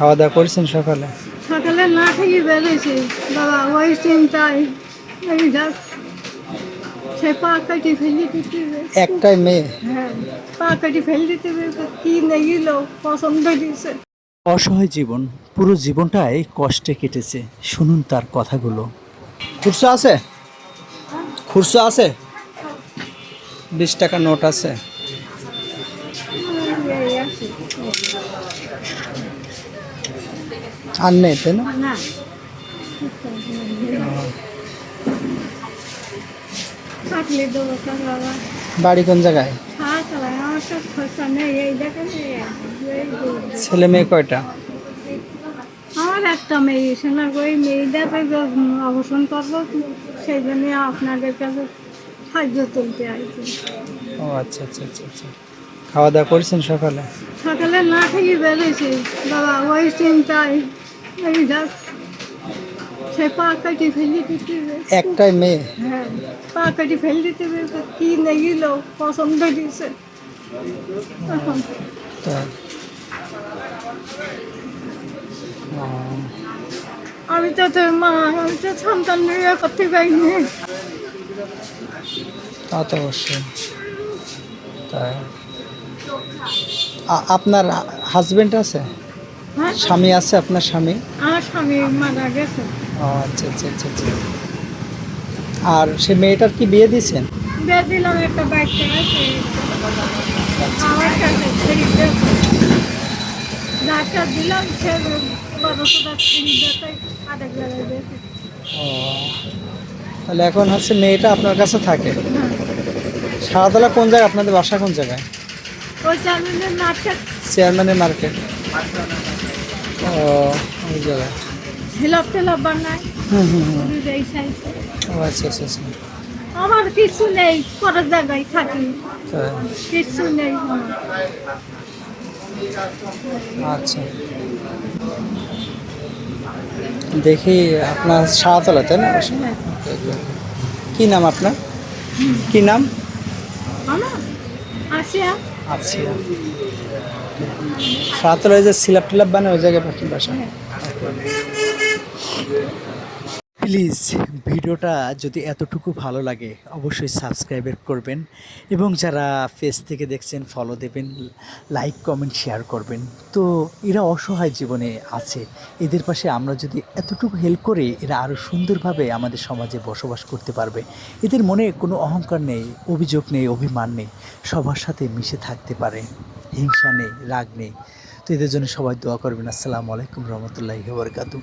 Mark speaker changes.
Speaker 1: খাওয়া দাওয়া করেছেন সকালে?
Speaker 2: সকালে না খেয়ে বেরোয়েছি। বাবা ওই চিন্তায় সে পা কাটি ফেলে দিতে
Speaker 1: একটাই মেয়ে?
Speaker 2: হ্যাঁ পা কাটি ফেলে দিতে কি নেগিল পছন্দ দিয়েছে
Speaker 3: অসহায় জীবন পুরো জীবনটাই কষ্টে কেটেছে। শুনুন তার কথাগুলো।
Speaker 1: খুরসা আছে? খুরসা আছে? বিশ টাকা নোট আছে। আর নেই তাই না? বাড়ি কোন জায়গায়। ছেলে মেয়ে কয়টা?
Speaker 2: আমার একটা মেয়ে শোনা ওই মেয়েটাকে অবসান করব সেই জন্য আপনাদের কাছে সাহায্য তুলতে আইছি
Speaker 1: ও আচ্ছা আচ্ছা আচ্ছা আচ্ছা। খাওয়া দাওয়া করেছেন সকালে?
Speaker 2: সকালে না খেয়ে বাবা ওই চিন্তায় এই যাক সে পা কাটি ফেলে দিতে।
Speaker 1: একটাই মেয়ে।
Speaker 2: হ্যাঁ পা কাটি ফেলে দিতে কি নেগিল পছন্দ দিয়েছে আমি তো তোর মা আমি তো সন্তান নিয়ে করতে পারিনি।
Speaker 1: তা তো অবশ্যই। তাই আপনার হাজবেন্ড আছে?
Speaker 2: হ্যাঁ।
Speaker 1: স্বামী আছে আপনার স্বামী?
Speaker 2: আমার স্বামী মারা গেছে।
Speaker 1: ও আচ্ছা আচ্ছা আচ্ছা আচ্ছা। আর সে মেয়েটার কি বিয়ে দিয়েছেন?
Speaker 2: বিয়ে দিলাম একটা বাচ্চা আছে। আমার কাছে ডাক্তার দিলাম সে বারো টাকা ছেড়ে দিতে আরেক জায়গায় গেছে
Speaker 1: ও তাহলে এখন হচ্ছে মেয়েটা আপনার কাছে থাকে?
Speaker 2: হ্যাঁ।
Speaker 1: সারাতলা কোন জায়গায়? আপনাদের বাসা কোন জায়গায়? চেয়ারম্যানের মার্কেট। ও ওই জায়গায়।
Speaker 2: ঝিলাপ টেলাপ বানায়।
Speaker 1: হুম হুম ও আচ্ছা আচ্ছা আচ্ছা।
Speaker 2: আমার কিছু নেই পরের জায়গায় থাকি। কিছু নেই
Speaker 1: আচ্ছা। দেখি আপনার সারাতলা তাই না? বাসা?
Speaker 2: হ্যাঁ।
Speaker 1: কি নাম আপনার? কি নাম?
Speaker 2: আসিয়া
Speaker 1: আচ্ছা ওই যে সিলাপ টিলাপ বানায় ওই জায়গায় পাখি বাসা।
Speaker 3: প্লিজ ভিডিওটা যদি এতটুকু ভালো লাগে, অবশ্যই সাবস্ক্রাইব করবেন এবং যারা ফেস থেকে দেখছেন ফলো দেবেন লাইক কমেন্ট শেয়ার করবেন। তো এরা অসহায় জীবনে আছে। এদের পাশে আমরা যদি এতটুকু হেল্প করি, এরা আরও সুন্দরভাবে আমাদের সমাজে বসবাস করতে পারবে। এদের মনে কোনো অহংকার নেই, অভিযোগ নেই, অভিমান নেই। সবার সাথে মিশে থাকতে পারে। হিংসা নেই, রাগ নেই। তো এদের জন্য সবাই দোয়া করবেন। আসসালামু আলাইকুম রহমতুল্লাহি বরকাতু